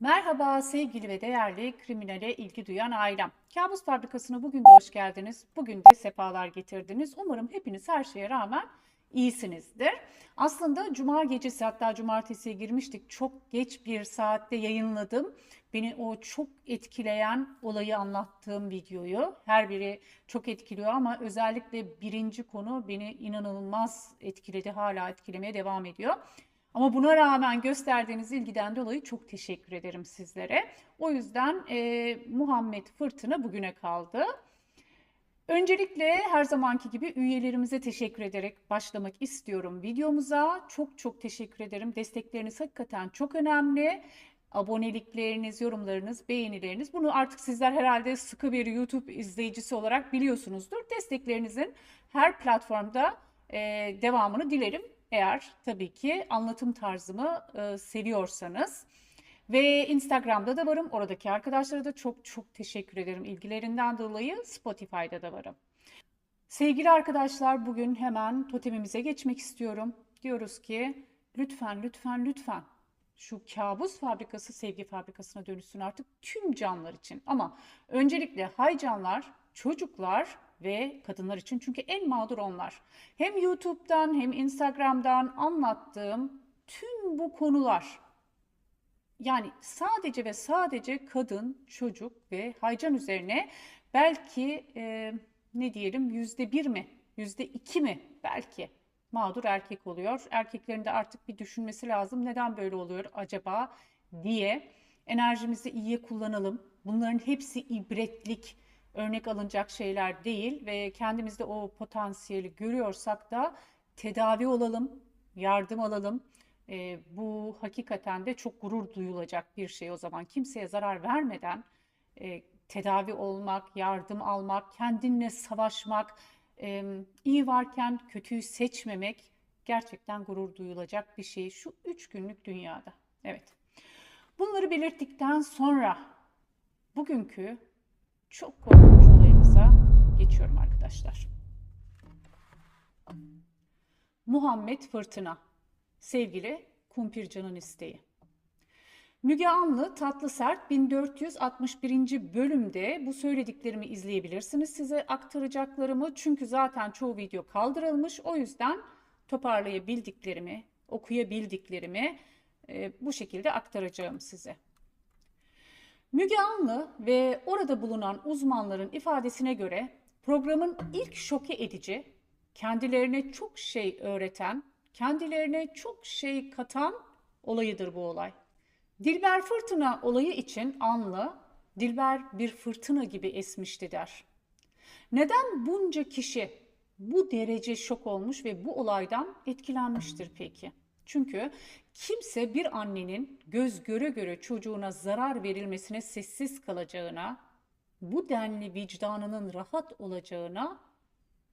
Merhaba sevgili ve değerli kriminale ilgi duyan ailem. Kabus Fabrikası'na bugün de hoş geldiniz. Bugün de sefalar getirdiniz. Umarım hepiniz her şeye rağmen iyisinizdir. Aslında cuma gecesi hatta cumartesiye girmiştik. Çok geç bir saatte yayınladım. Beni o çok etkileyen olayı anlattığım videoyu. Her biri çok etkiliyor ama özellikle birinci konu beni inanılmaz etkiledi. Hala etkilemeye devam ediyor. Ama buna rağmen gösterdiğiniz ilgiden dolayı çok teşekkür ederim sizlere. O yüzden e, Muhammed Fırtına bugüne kaldı. Öncelikle her zamanki gibi üyelerimize teşekkür ederek başlamak istiyorum videomuza. Çok çok teşekkür ederim. Destekleriniz hakikaten çok önemli. Abonelikleriniz, yorumlarınız, beğenileriniz. Bunu artık sizler herhalde sıkı bir YouTube izleyicisi olarak biliyorsunuzdur. Desteklerinizin her platformda e, devamını dilerim. Eğer tabii ki anlatım tarzımı e, seviyorsanız. Ve Instagram'da da varım. Oradaki arkadaşlara da çok çok teşekkür ederim ilgilerinden dolayı. Spotify'da da varım. Sevgili arkadaşlar bugün hemen totemimize geçmek istiyorum. Diyoruz ki lütfen lütfen lütfen şu kabus fabrikası sevgi fabrikasına dönüşsün artık tüm canlılar için. Ama öncelikle hay canlar, çocuklar ve kadınlar için çünkü en mağdur onlar. Hem YouTube'dan hem Instagram'dan anlattığım tüm bu konular yani sadece ve sadece kadın, çocuk ve haycan üzerine belki e, ne diyelim yüzde bir mi, yüzde iki mi belki mağdur erkek oluyor. Erkeklerin de artık bir düşünmesi lazım. Neden böyle oluyor acaba diye enerjimizi iyiye kullanalım. Bunların hepsi ibretlik, örnek alınacak şeyler değil ve kendimizde o potansiyeli görüyorsak da tedavi olalım, yardım alalım. E, bu hakikaten de çok gurur duyulacak bir şey o zaman. Kimseye zarar vermeden e, tedavi olmak, yardım almak, kendinle savaşmak, e, iyi varken kötüyü seçmemek gerçekten gurur duyulacak bir şey şu üç günlük dünyada. Evet. Bunları belirttikten sonra bugünkü çok korkunç olayımıza geçiyorum arkadaşlar. Muhammed Fırtına, sevgili Kumpircan'ın isteği. Müge Anlı Tatlı Sert 1461. bölümde bu söylediklerimi izleyebilirsiniz. Size aktaracaklarımı çünkü zaten çoğu video kaldırılmış. O yüzden toparlayabildiklerimi, okuyabildiklerimi e, bu şekilde aktaracağım size. Müge Anlı ve orada bulunan uzmanların ifadesine göre programın ilk şoke edici, kendilerine çok şey öğreten, kendilerine çok şey katan olayıdır bu olay. Dilber fırtına olayı için Anlı, Dilber bir fırtına gibi esmişti der. Neden bunca kişi bu derece şok olmuş ve bu olaydan etkilenmiştir peki? Çünkü kimse bir annenin göz göre göre çocuğuna zarar verilmesine sessiz kalacağına, bu denli vicdanının rahat olacağına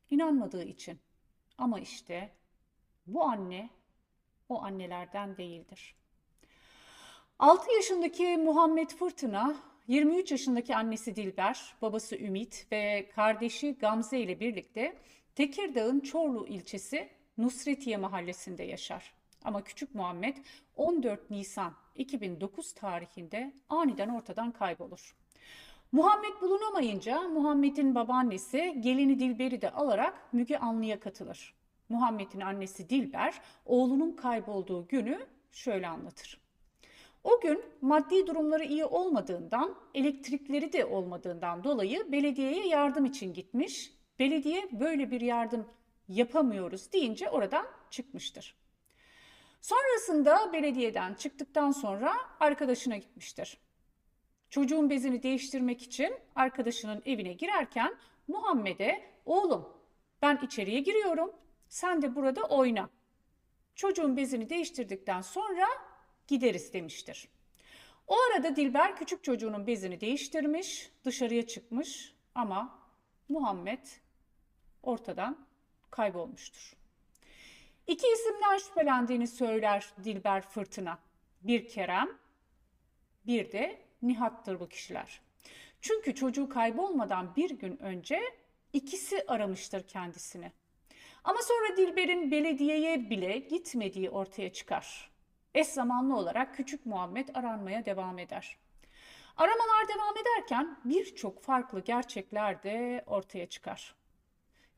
inanmadığı için. Ama işte bu anne o annelerden değildir. 6 yaşındaki Muhammed Fırtına, 23 yaşındaki annesi Dilber, babası Ümit ve kardeşi Gamze ile birlikte Tekirdağ'ın Çorlu ilçesi Nusretiye mahallesinde yaşar. Ama küçük Muhammed 14 Nisan 2009 tarihinde aniden ortadan kaybolur. Muhammed bulunamayınca Muhammed'in babaannesi gelini Dilber'i de alarak Müge Anlı'ya katılır. Muhammed'in annesi Dilber oğlunun kaybolduğu günü şöyle anlatır. O gün maddi durumları iyi olmadığından, elektrikleri de olmadığından dolayı belediyeye yardım için gitmiş. Belediye böyle bir yardım yapamıyoruz deyince oradan çıkmıştır. Sonrasında belediyeden çıktıktan sonra arkadaşına gitmiştir. Çocuğun bezini değiştirmek için arkadaşının evine girerken Muhammed'e oğlum ben içeriye giriyorum sen de burada oyna. Çocuğun bezini değiştirdikten sonra gideriz demiştir. O arada Dilber küçük çocuğunun bezini değiştirmiş, dışarıya çıkmış ama Muhammed ortadan kaybolmuştur. İki isimden şüphelendiğini söyler Dilber Fırtına. Bir Kerem, bir de Nihat'tır bu kişiler. Çünkü çocuğu kaybolmadan bir gün önce ikisi aramıştır kendisini. Ama sonra Dilber'in belediyeye bile gitmediği ortaya çıkar. Eş zamanlı olarak küçük Muhammed aranmaya devam eder. Aramalar devam ederken birçok farklı gerçekler de ortaya çıkar.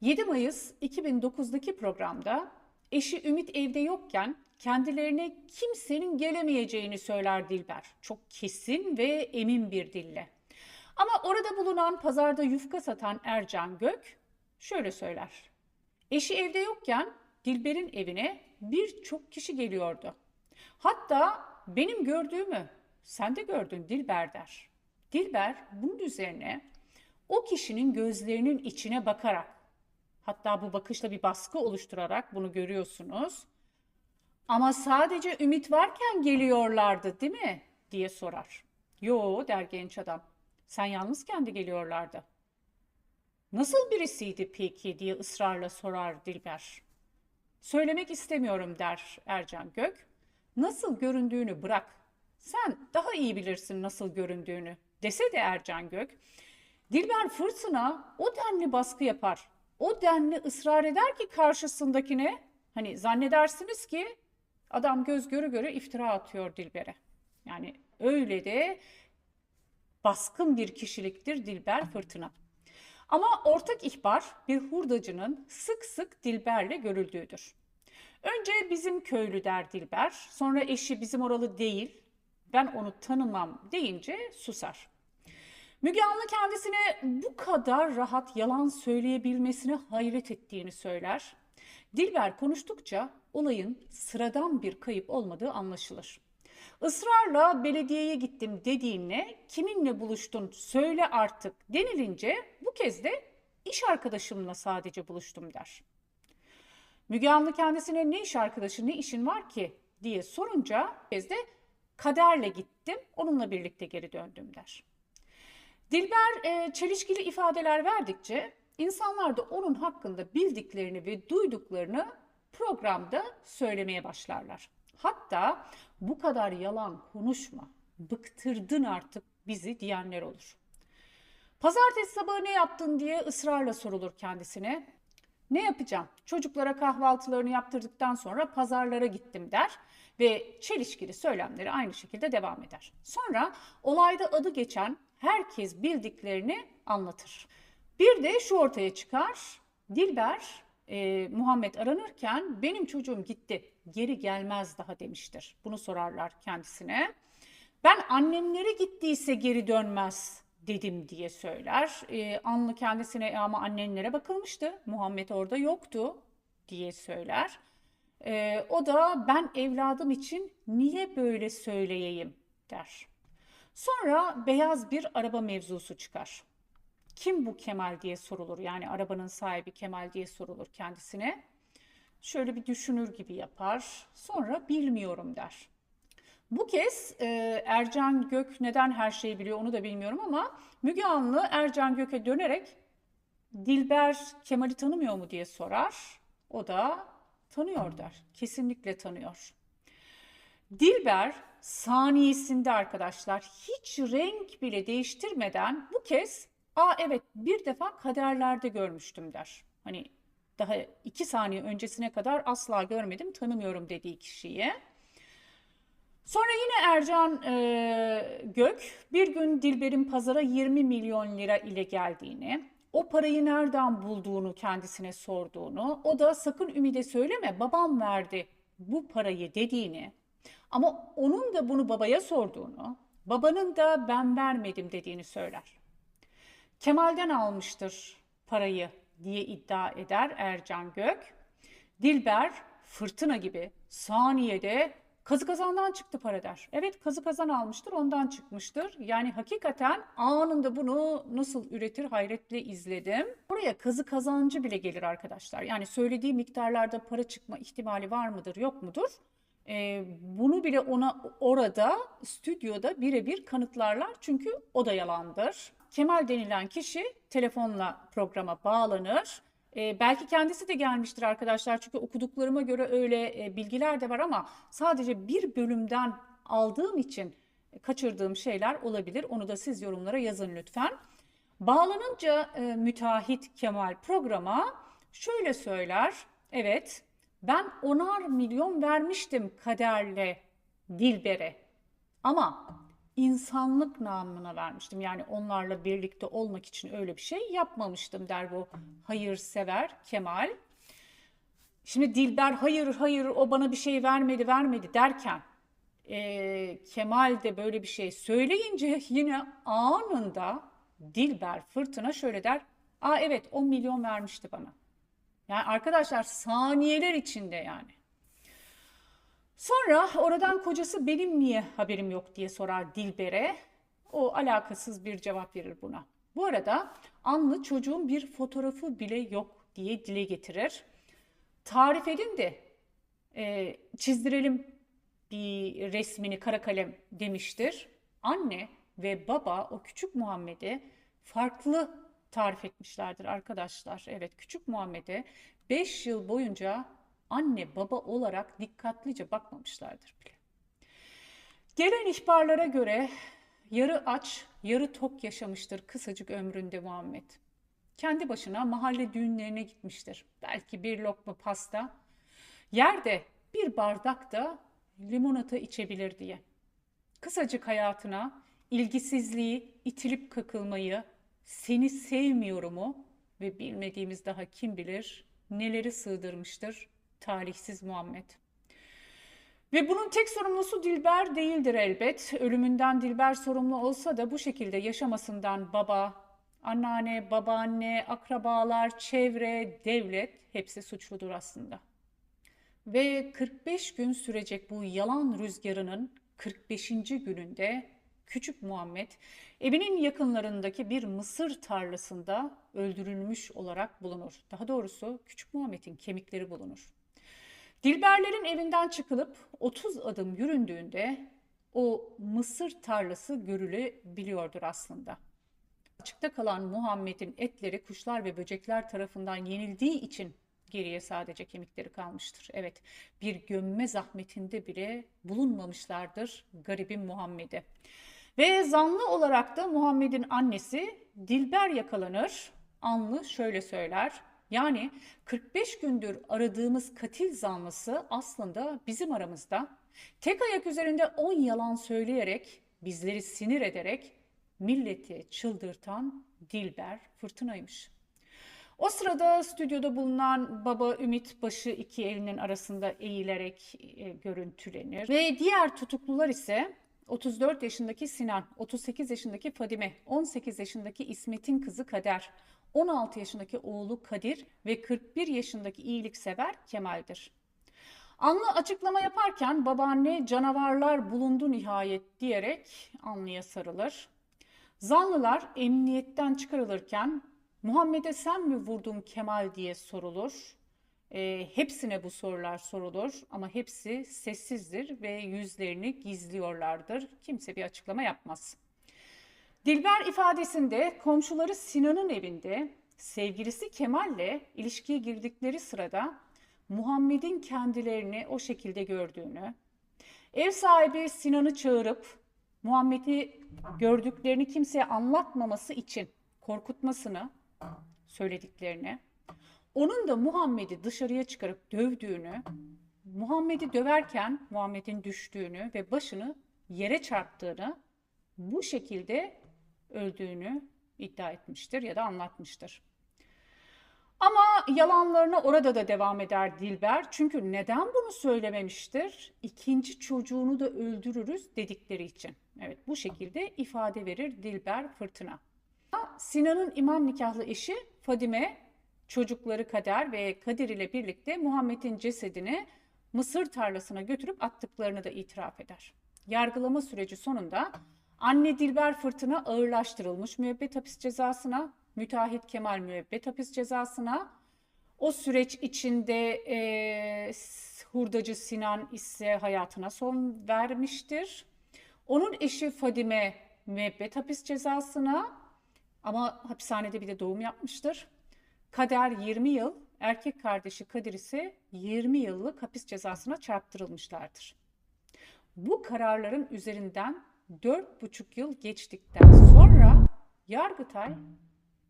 7 Mayıs 2009'daki programda eşi Ümit evde yokken kendilerine kimsenin gelemeyeceğini söyler Dilber. Çok kesin ve emin bir dille. Ama orada bulunan pazarda yufka satan Ercan Gök şöyle söyler. Eşi evde yokken Dilber'in evine birçok kişi geliyordu. Hatta benim gördüğümü sen de gördün Dilber der. Dilber bunun üzerine o kişinin gözlerinin içine bakarak hatta bu bakışla bir baskı oluşturarak bunu görüyorsunuz. Ama sadece ümit varken geliyorlardı değil mi diye sorar. Yo der genç adam. Sen yalnızken de geliyorlardı. Nasıl birisiydi peki diye ısrarla sorar Dilber. Söylemek istemiyorum der Ercan Gök. Nasıl göründüğünü bırak. Sen daha iyi bilirsin nasıl göründüğünü dese de Ercan Gök. Dilber fırtına o denli baskı yapar. O denli ısrar eder ki karşısındakine hani zannedersiniz ki adam göz göre göre iftira atıyor Dilber'e. Yani öyle de baskın bir kişiliktir Dilber Fırtına. Ama ortak ihbar bir hurdacının sık sık Dilber'le görüldüğüdür. Önce bizim köylü der Dilber, sonra eşi bizim oralı değil, ben onu tanımam deyince susar. Müge Anlı kendisine bu kadar rahat yalan söyleyebilmesine hayret ettiğini söyler. Dilber konuştukça olayın sıradan bir kayıp olmadığı anlaşılır. Israrla belediyeye gittim dediğine kiminle buluştun söyle artık denilince bu kez de iş arkadaşımla sadece buluştum der. Müge Anlı kendisine ne iş arkadaşı ne işin var ki diye sorunca kez de kaderle gittim onunla birlikte geri döndüm der. Dilber e, çelişkili ifadeler verdikçe insanlar da onun hakkında bildiklerini ve duyduklarını programda söylemeye başlarlar. Hatta bu kadar yalan konuşma, bıktırdın artık bizi diyenler olur. Pazartesi sabahı ne yaptın diye ısrarla sorulur kendisine. Ne yapacağım? Çocuklara kahvaltılarını yaptırdıktan sonra pazarlara gittim der ve çelişkili söylemleri aynı şekilde devam eder. Sonra olayda adı geçen herkes bildiklerini anlatır. Bir de şu ortaya çıkar. Dilber e, Muhammed aranırken benim çocuğum gitti geri gelmez daha demiştir. Bunu sorarlar kendisine. Ben annemlere gittiyse geri dönmez dedim diye söyler. E, Anlı kendisine "E, ama annenlere bakılmıştı. Muhammed orada yoktu diye söyler. E, o da ben evladım için niye böyle söyleyeyim der. Sonra beyaz bir araba mevzusu çıkar. Kim bu Kemal diye sorulur. Yani arabanın sahibi Kemal diye sorulur kendisine. Şöyle bir düşünür gibi yapar. Sonra bilmiyorum der. Bu kez e, Ercan Gök neden her şeyi biliyor onu da bilmiyorum ama Müge Anlı Ercan Gök'e dönerek Dilber Kemal'i tanımıyor mu diye sorar. O da tanıyor der. Kesinlikle tanıyor. Dilber saniyesinde arkadaşlar hiç renk bile değiştirmeden bu kez aa evet bir defa kaderlerde görmüştüm der. Hani daha iki saniye öncesine kadar asla görmedim tanımıyorum dediği kişiyi. Sonra yine Ercan e, Gök bir gün Dilber'in pazara 20 milyon lira ile geldiğini, o parayı nereden bulduğunu kendisine sorduğunu, o da sakın Ümide söyleme babam verdi bu parayı dediğini ama onun da bunu babaya sorduğunu, babanın da ben vermedim dediğini söyler. Kemal'den almıştır parayı diye iddia eder Ercan Gök. Dilber fırtına gibi saniyede kazı kazandan çıktı para der. Evet kazı kazan almıştır ondan çıkmıştır. Yani hakikaten anında bunu nasıl üretir hayretle izledim. Buraya kazı kazancı bile gelir arkadaşlar. Yani söylediği miktarlarda para çıkma ihtimali var mıdır yok mudur? Ee, bunu bile ona orada stüdyoda birebir kanıtlarlar çünkü o da yalandır. Kemal denilen kişi telefonla programa bağlanır. E, belki kendisi de gelmiştir arkadaşlar çünkü okuduklarıma göre öyle e, bilgiler de var ama sadece bir bölümden aldığım için kaçırdığım şeyler olabilir. Onu da siz yorumlara yazın lütfen. Bağlanınca e, müteahhit Kemal programa şöyle söyler. Evet ben onar milyon vermiştim kaderle Dilber'e ama insanlık namına vermiştim. Yani onlarla birlikte olmak için öyle bir şey yapmamıştım der bu hayırsever Kemal. Şimdi Dilber hayır hayır o bana bir şey vermedi vermedi derken e, Kemal de böyle bir şey söyleyince yine anında Dilber Fırtına şöyle der. Aa evet 10 milyon vermişti bana. Yani arkadaşlar saniyeler içinde yani. Sonra oradan kocası benim niye haberim yok diye sorar Dilber'e. O alakasız bir cevap verir buna. Bu arada Anlı çocuğun bir fotoğrafı bile yok diye dile getirir. Tarif edin de e, çizdirelim bir resmini kara kalem demiştir. Anne ve baba o küçük Muhammed'i farklı tarif etmişlerdir arkadaşlar. Evet küçük Muhammed'e 5 yıl boyunca anne baba olarak dikkatlice bakmamışlardır bile. Gelen ihbarlara göre yarı aç, yarı tok yaşamıştır kısacık ömründe Muhammed. Kendi başına mahalle düğünlerine gitmiştir. Belki bir lokma pasta, yerde bir bardak da limonata içebilir diye. Kısacık hayatına ilgisizliği, itilip kakılmayı, seni sevmiyorumu ve bilmediğimiz daha kim bilir neleri sığdırmıştır talihsiz Muhammed. Ve bunun tek sorumlusu Dilber değildir elbet. Ölümünden Dilber sorumlu olsa da bu şekilde yaşamasından baba, anneanne, babaanne, akrabalar, çevre, devlet hepsi suçludur aslında. Ve 45 gün sürecek bu yalan rüzgarının 45. gününde küçük Muhammed evinin yakınlarındaki bir mısır tarlasında öldürülmüş olarak bulunur. Daha doğrusu küçük Muhammed'in kemikleri bulunur. Dilberlerin evinden çıkılıp 30 adım yüründüğünde o mısır tarlası görülebiliyordur aslında. Açıkta kalan Muhammed'in etleri kuşlar ve böcekler tarafından yenildiği için geriye sadece kemikleri kalmıştır. Evet bir gömme zahmetinde bile bulunmamışlardır garibim Muhammed'e. Ve zanlı olarak da Muhammed'in annesi Dilber yakalanır. Anlı şöyle söyler. Yani 45 gündür aradığımız katil zanlısı aslında bizim aramızda. Tek ayak üzerinde 10 yalan söyleyerek, bizleri sinir ederek milleti çıldırtan Dilber Fırtınaymış. O sırada stüdyoda bulunan baba Ümit başı iki elinin arasında eğilerek e, görüntülenir. Ve diğer tutuklular ise 34 yaşındaki Sinan, 38 yaşındaki Fadime, 18 yaşındaki İsmet'in kızı Kader, 16 yaşındaki oğlu Kadir ve 41 yaşındaki iyiliksever Kemal'dir. Anlı açıklama yaparken babaanne canavarlar bulundu nihayet diyerek Anlı'ya sarılır. Zanlılar emniyetten çıkarılırken Muhammed'e sen mi vurdun Kemal diye sorulur. E, hepsine bu sorular sorulur ama hepsi sessizdir ve yüzlerini gizliyorlardır. Kimse bir açıklama yapmaz. Dilber ifadesinde komşuları Sinan'ın evinde sevgilisi Kemal'le ilişkiye girdikleri sırada Muhammed'in kendilerini o şekilde gördüğünü, ev sahibi Sinan'ı çağırıp Muhammed'i gördüklerini kimseye anlatmaması için korkutmasını söylediklerini, onun da Muhammed'i dışarıya çıkarıp dövdüğünü, Muhammed'i döverken Muhammed'in düştüğünü ve başını yere çarptığını bu şekilde öldüğünü iddia etmiştir ya da anlatmıştır. Ama yalanlarına orada da devam eder Dilber. Çünkü neden bunu söylememiştir? İkinci çocuğunu da öldürürüz dedikleri için. Evet bu şekilde ifade verir Dilber Fırtına. Sinan'ın imam nikahlı eşi Fadime, çocukları Kader ve Kadir ile birlikte Muhammed'in cesedini Mısır tarlasına götürüp attıklarını da itiraf eder. Yargılama süreci sonunda anne Dilber Fırtına ağırlaştırılmış müebbet hapis cezasına, müteahhit Kemal müebbet hapis cezasına, o süreç içinde e, hurdacı Sinan ise hayatına son vermiştir. Onun eşi Fadime müebbet hapis cezasına, ama hapishanede bir de doğum yapmıştır. Kader 20 yıl, erkek kardeşi Kadir ise 20 yıllık hapis cezasına çarptırılmışlardır. Bu kararların üzerinden 4,5 yıl geçtikten sonra Yargıtay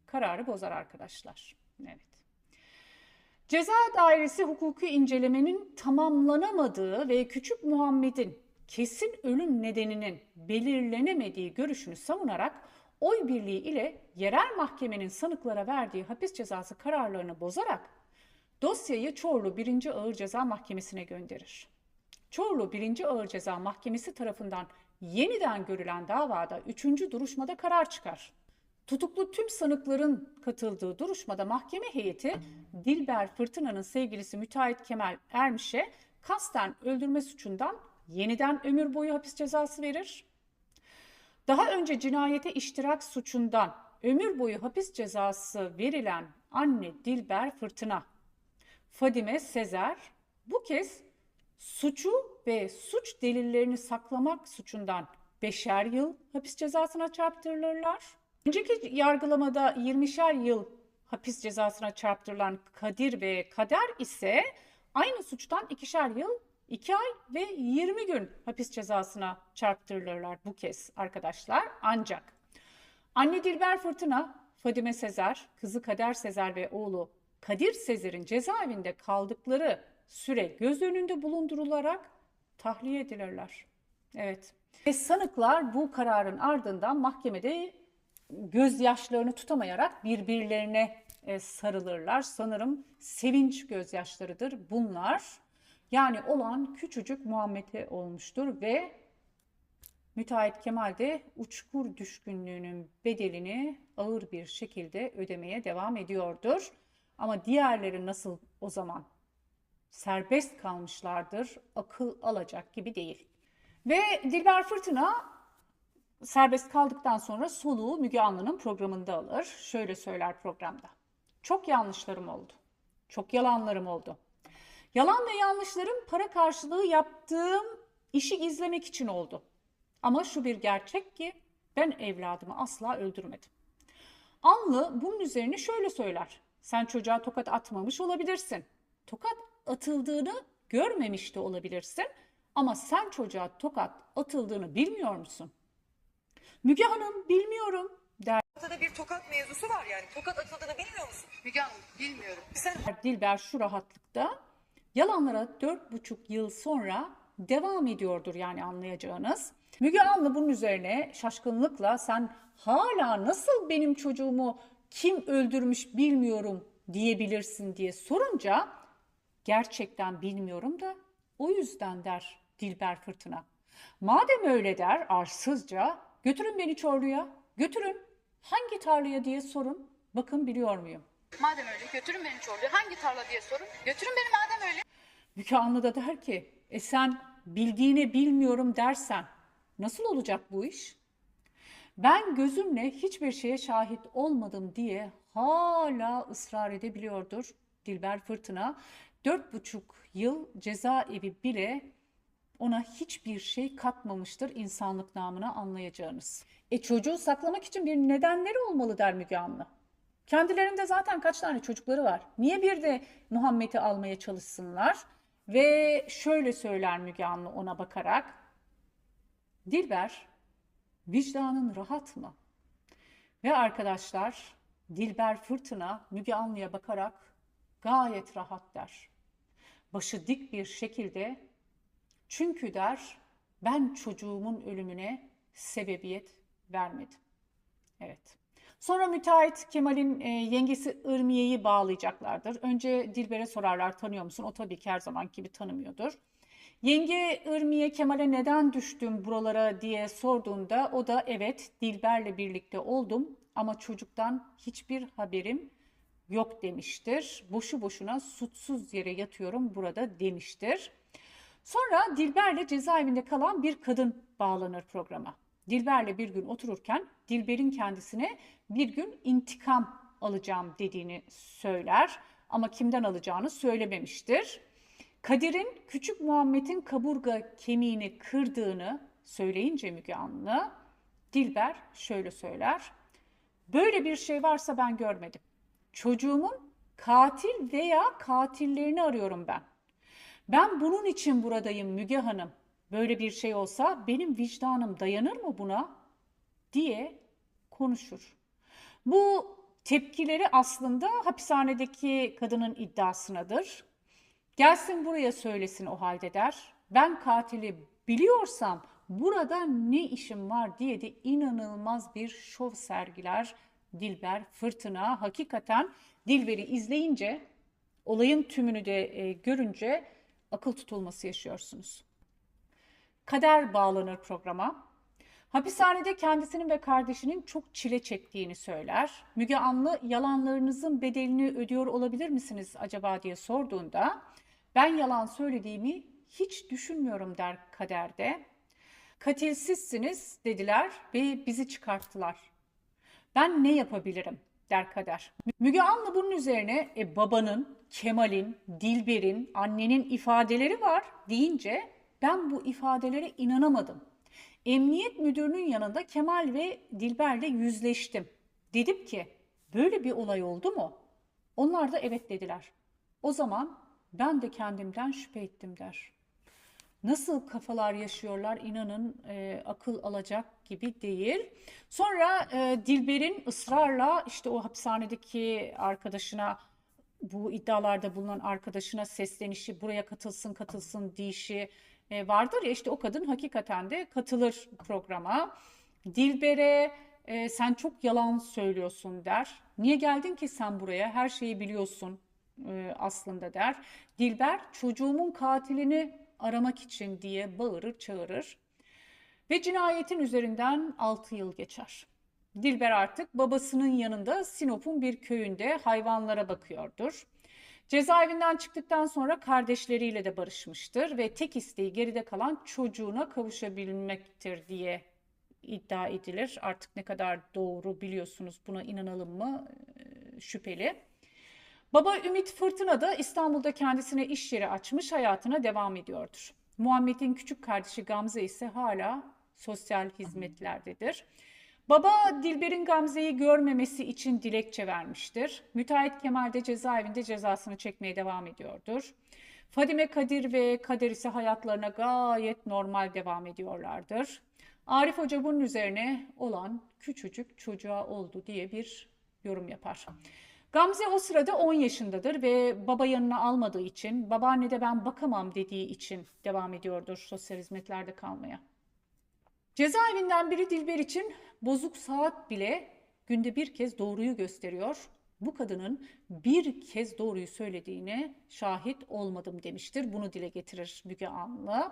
kararı bozar arkadaşlar. Evet. Ceza Dairesi hukuki incelemenin tamamlanamadığı ve Küçük Muhammed'in kesin ölüm nedeninin belirlenemediği görüşünü savunarak oy birliği ile yerel mahkemenin sanıklara verdiği hapis cezası kararlarını bozarak dosyayı Çorlu 1. Ağır Ceza Mahkemesi'ne gönderir. Çorlu 1. Ağır Ceza Mahkemesi tarafından yeniden görülen davada 3. duruşmada karar çıkar. Tutuklu tüm sanıkların katıldığı duruşmada mahkeme heyeti Dilber Fırtına'nın sevgilisi müteahhit Kemal Ermiş'e kasten öldürme suçundan yeniden ömür boyu hapis cezası verir. Daha önce cinayete iştirak suçundan ömür boyu hapis cezası verilen anne Dilber Fırtına, Fadime Sezer bu kez suçu ve suç delillerini saklamak suçundan beşer yıl hapis cezasına çarptırılırlar. Önceki yargılamada 20'şer yıl hapis cezasına çarptırılan Kadir ve Kader ise aynı suçtan ikişer yıl, 2 ay ve 20 gün hapis cezasına çarptırılırlar bu kez arkadaşlar. Ancak anne Dilber Fırtına, Fadime Sezer, kızı Kader Sezer ve oğlu Kadir Sezer'in cezaevinde kaldıkları süre göz önünde bulundurularak tahliye edilirler. Evet. Ve sanıklar bu kararın ardından mahkemede gözyaşlarını tutamayarak birbirlerine e, sarılırlar. Sanırım sevinç gözyaşlarıdır bunlar. Yani olan küçücük Muhammed'e olmuştur ve müteahhit Kemal de uçkur düşkünlüğünün bedelini ağır bir şekilde ödemeye devam ediyordur. Ama diğerleri nasıl o zaman serbest kalmışlardır, akıl alacak gibi değil. Ve Dilber Fırtına serbest kaldıktan sonra soluğu Müge Anlı'nın programında alır. Şöyle söyler programda. Çok yanlışlarım oldu. Çok yalanlarım oldu. Yalan ve yanlışlarım para karşılığı yaptığım işi gizlemek için oldu. Ama şu bir gerçek ki ben evladımı asla öldürmedim. Anlı bunun üzerine şöyle söyler. Sen çocuğa tokat atmamış olabilirsin. Tokat atıldığını görmemiş de olabilirsin. Ama sen çocuğa tokat atıldığını bilmiyor musun? Müge Hanım bilmiyorum der Ortada bir tokat mevzusu var yani. Tokat atıldığını bilmiyor musun? Müge Hanım bilmiyorum. Sen Dilber şu rahatlıkta. Yalanlara dört buçuk yıl sonra devam ediyordur yani anlayacağınız. Müge Anlı bunun üzerine şaşkınlıkla sen hala nasıl benim çocuğumu kim öldürmüş bilmiyorum diyebilirsin diye sorunca gerçekten bilmiyorum da o yüzden der Dilber Fırtına. Madem öyle der arsızca götürün beni Çorlu'ya götürün hangi tarlaya diye sorun bakın biliyor muyum? Madem öyle götürün beni Çorlu'ya. Hangi tarla diye sorun. Götürün beni madem öyle. Müke Anlı da der ki e sen bildiğine bilmiyorum dersen nasıl olacak bu iş? Ben gözümle hiçbir şeye şahit olmadım diye hala ısrar edebiliyordur Dilber Fırtına. Dört buçuk yıl cezaevi bile ona hiçbir şey katmamıştır insanlık namına anlayacağınız. E çocuğu saklamak için bir nedenleri olmalı der Müge Anlı. Kendilerinde zaten kaç tane çocukları var. Niye bir de Muhammed'i almaya çalışsınlar? Ve şöyle söyler Müge Anlı ona bakarak. Dilber, vicdanın rahat mı? Ve arkadaşlar Dilber Fırtına Müge Anlı'ya bakarak gayet rahat der. Başı dik bir şekilde çünkü der ben çocuğumun ölümüne sebebiyet vermedim. Evet. Sonra müteahhit Kemal'in e, yengesi Irmiye'yi bağlayacaklardır. Önce Dilber'e sorarlar tanıyor musun? O tabii ki her zaman gibi tanımıyordur. Yenge Irmiye Kemal'e neden düştüm buralara diye sorduğunda o da evet Dilber'le birlikte oldum ama çocuktan hiçbir haberim yok demiştir. Boşu boşuna suçsuz yere yatıyorum burada demiştir. Sonra Dilber'le cezaevinde kalan bir kadın bağlanır programa. Dilber'le bir gün otururken Dilber'in kendisine bir gün intikam alacağım dediğini söyler ama kimden alacağını söylememiştir. Kadir'in küçük Muhammed'in kaburga kemiğini kırdığını söyleyince Müge Anlı, Dilber şöyle söyler. Böyle bir şey varsa ben görmedim. Çocuğumun katil veya katillerini arıyorum ben. Ben bunun için buradayım Müge Hanım. Böyle bir şey olsa benim vicdanım dayanır mı buna diye konuşur. Bu tepkileri aslında hapishanedeki kadının iddiasınadır. Gelsin buraya söylesin o halde der. Ben katili biliyorsam burada ne işim var diye de inanılmaz bir şov sergiler Dilber Fırtına. Hakikaten Dilber'i izleyince, olayın tümünü de e, görünce akıl tutulması yaşıyorsunuz. Kader bağlanır programa. Hapishanede kendisinin ve kardeşinin çok çile çektiğini söyler. Müge Anlı yalanlarınızın bedelini ödüyor olabilir misiniz acaba diye sorduğunda ben yalan söylediğimi hiç düşünmüyorum der kaderde. Katilsizsiniz dediler ve bizi çıkarttılar. Ben ne yapabilirim der kader. Müge Anlı bunun üzerine e, babanın, Kemal'in, Dilber'in, annenin ifadeleri var deyince ben bu ifadelere inanamadım. Emniyet müdürünün yanında Kemal ve Dilber'le yüzleştim. Dedim ki böyle bir olay oldu mu? Onlar da evet dediler. O zaman ben de kendimden şüphe ettim der. Nasıl kafalar yaşıyorlar inanın e, akıl alacak gibi değil. Sonra e, Dilber'in ısrarla işte o hapishanedeki arkadaşına bu iddialarda bulunan arkadaşına seslenişi buraya katılsın katılsın deyişi e, vardır ya işte o kadın hakikaten de katılır programa. Dilber'e e, sen çok yalan söylüyorsun der. Niye geldin ki sen buraya her şeyi biliyorsun e, aslında der. Dilber çocuğumun katilini aramak için diye bağırır çağırır. Ve cinayetin üzerinden 6 yıl geçer. Dilber artık babasının yanında Sinop'un bir köyünde hayvanlara bakıyordur. Cezaevinden çıktıktan sonra kardeşleriyle de barışmıştır ve tek isteği geride kalan çocuğuna kavuşabilmektir diye iddia edilir. Artık ne kadar doğru biliyorsunuz buna inanalım mı şüpheli. Baba Ümit Fırtına da İstanbul'da kendisine iş yeri açmış hayatına devam ediyordur. Muhammed'in küçük kardeşi Gamze ise hala sosyal hizmetlerdedir. Baba Dilber'in Gamze'yi görmemesi için dilekçe vermiştir. Müteahhit Kemal de cezaevinde cezasını çekmeye devam ediyordur. Fadime Kadir ve Kader ise hayatlarına gayet normal devam ediyorlardır. Arif Hoca bunun üzerine olan küçücük çocuğa oldu diye bir yorum yapar. Gamze o sırada 10 yaşındadır ve baba yanına almadığı için, babaanne de ben bakamam dediği için devam ediyordur sosyal hizmetlerde kalmaya. Cezaevinden biri Dilber için bozuk saat bile günde bir kez doğruyu gösteriyor. Bu kadının bir kez doğruyu söylediğine şahit olmadım demiştir. Bunu dile getirir Müge Anlı.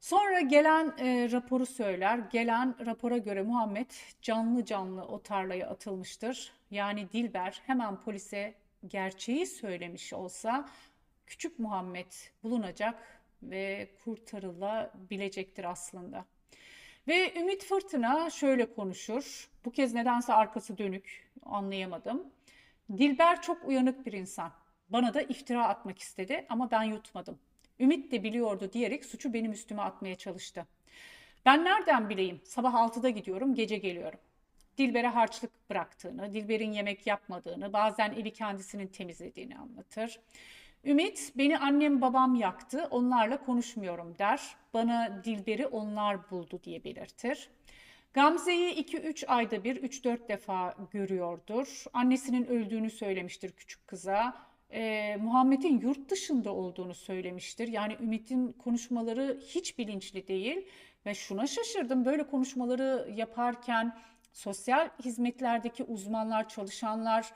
Sonra gelen e, raporu söyler. Gelen rapora göre Muhammed canlı canlı o tarlaya atılmıştır. Yani Dilber hemen polise gerçeği söylemiş olsa küçük Muhammed bulunacak ve kurtarılabilecektir aslında. Ve Ümit Fırtına şöyle konuşur. Bu kez nedense arkası dönük anlayamadım. Dilber çok uyanık bir insan. Bana da iftira atmak istedi ama ben yutmadım. Ümit de biliyordu diyerek suçu benim üstüme atmaya çalıştı. Ben nereden bileyim? Sabah 6'da gidiyorum, gece geliyorum. Dilber'e harçlık bıraktığını, Dilber'in yemek yapmadığını, bazen evi kendisinin temizlediğini anlatır. Ümit, beni annem babam yaktı, onlarla konuşmuyorum der. Bana Dilber'i onlar buldu diye belirtir. Gamze'yi 2-3 ayda bir 3-4 defa görüyordur. Annesinin öldüğünü söylemiştir küçük kıza. Ee, Muhammed'in yurt dışında olduğunu söylemiştir. Yani Ümit'in konuşmaları hiç bilinçli değil. Ve şuna şaşırdım böyle konuşmaları yaparken sosyal hizmetlerdeki uzmanlar, çalışanlar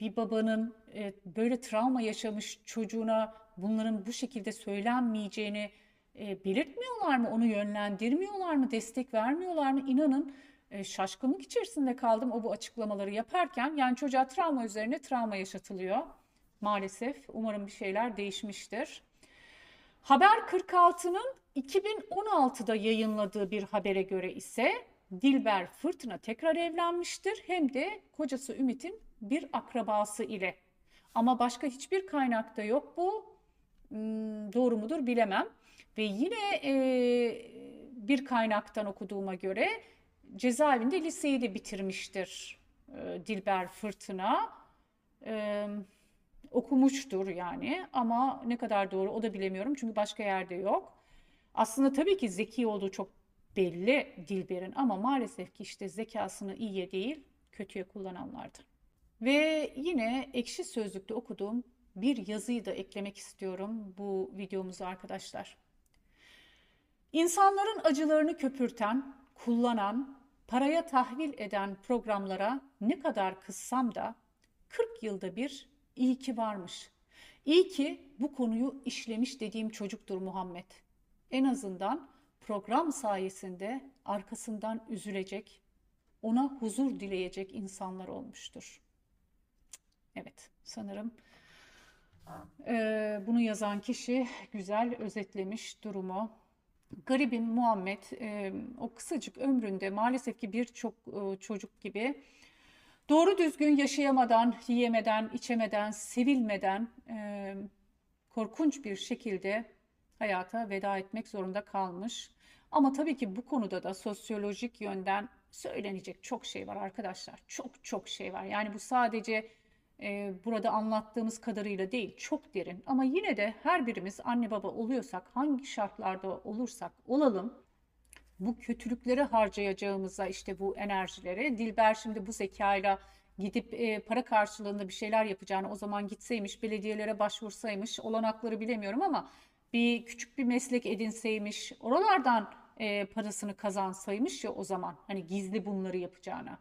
bir babanın e, böyle travma yaşamış çocuğuna bunların bu şekilde söylenmeyeceğini e, belirtmiyorlar mı? Onu yönlendirmiyorlar mı? Destek vermiyorlar mı? İnanın e, şaşkınlık içerisinde kaldım o bu açıklamaları yaparken. Yani çocuğa travma üzerine travma yaşatılıyor maalesef. Umarım bir şeyler değişmiştir. Haber 46'nın 2016'da yayınladığı bir habere göre ise Dilber Fırtına tekrar evlenmiştir. Hem de kocası Ümit'in bir akrabası ile. Ama başka hiçbir kaynakta yok bu. Hmm, doğru mudur bilemem. Ve yine e, bir kaynaktan okuduğuma göre cezaevinde liseyi de bitirmiştir e, Dilber Fırtına. E, okumuştur yani ama ne kadar doğru o da bilemiyorum çünkü başka yerde yok. Aslında tabii ki zeki olduğu çok belli Dilber'in ama maalesef ki işte zekasını iyiye değil kötüye kullananlardan. Ve yine Ekşi Sözlük'te okuduğum bir yazıyı da eklemek istiyorum bu videomuza arkadaşlar. İnsanların acılarını köpürten, kullanan, paraya tahvil eden programlara ne kadar kızsam da 40 yılda bir iyi ki varmış. İyi ki bu konuyu işlemiş dediğim çocuktur Muhammed. En azından program sayesinde arkasından üzülecek, ona huzur dileyecek insanlar olmuştur. Evet, sanırım eee, bunu yazan kişi güzel özetlemiş durumu. Garibim Muhammed eee, o kısacık ömründe maalesef ki birçok eee, çocuk gibi doğru düzgün yaşayamadan, yiyemeden, içemeden, sevilmeden eee, korkunç bir şekilde hayata veda etmek zorunda kalmış. Ama tabii ki bu konuda da sosyolojik yönden söylenecek çok şey var arkadaşlar. Çok çok şey var. Yani bu sadece e, burada anlattığımız kadarıyla değil, çok derin. Ama yine de her birimiz anne baba oluyorsak, hangi şartlarda olursak olalım, bu kötülükleri harcayacağımıza işte bu enerjileri Dilber şimdi bu zekayla gidip e, para karşılığında bir şeyler yapacağını o zaman gitseymiş belediyelere başvursaymış olanakları bilemiyorum ama bir küçük bir meslek edinseymiş oralardan e, parasını kazansaymış ya o zaman hani gizli bunları yapacağına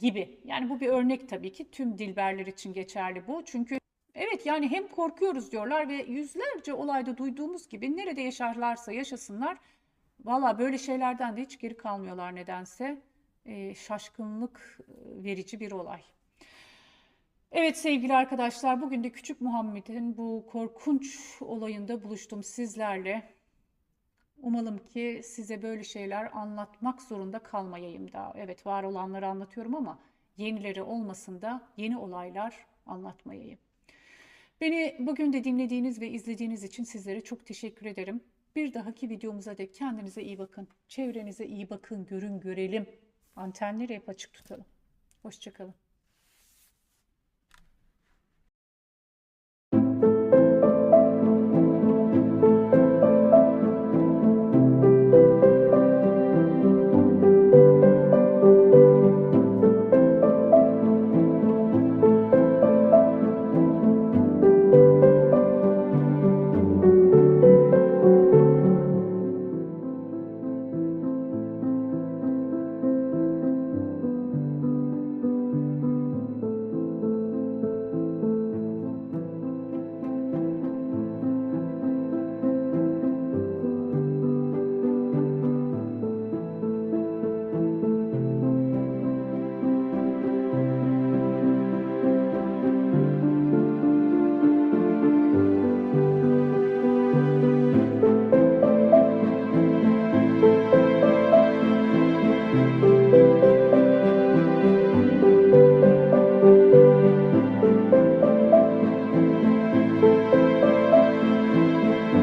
gibi. Yani bu bir örnek tabii ki tüm Dilberler için geçerli bu. Çünkü evet yani hem korkuyoruz diyorlar ve yüzlerce olayda duyduğumuz gibi nerede yaşarlarsa yaşasınlar valla böyle şeylerden de hiç geri kalmıyorlar nedense. Ee, şaşkınlık e, verici bir olay. Evet sevgili arkadaşlar bugün de Küçük Muhammed'in bu korkunç olayında buluştum sizlerle. Umalım ki size böyle şeyler anlatmak zorunda kalmayayım daha. Evet var olanları anlatıyorum ama yenileri olmasın da yeni olaylar anlatmayayım. Beni bugün de dinlediğiniz ve izlediğiniz için sizlere çok teşekkür ederim. Bir dahaki videomuza dek kendinize iyi bakın. Çevrenize iyi bakın, görün, görelim. Antenleri hep açık tutalım. Hoşçakalın.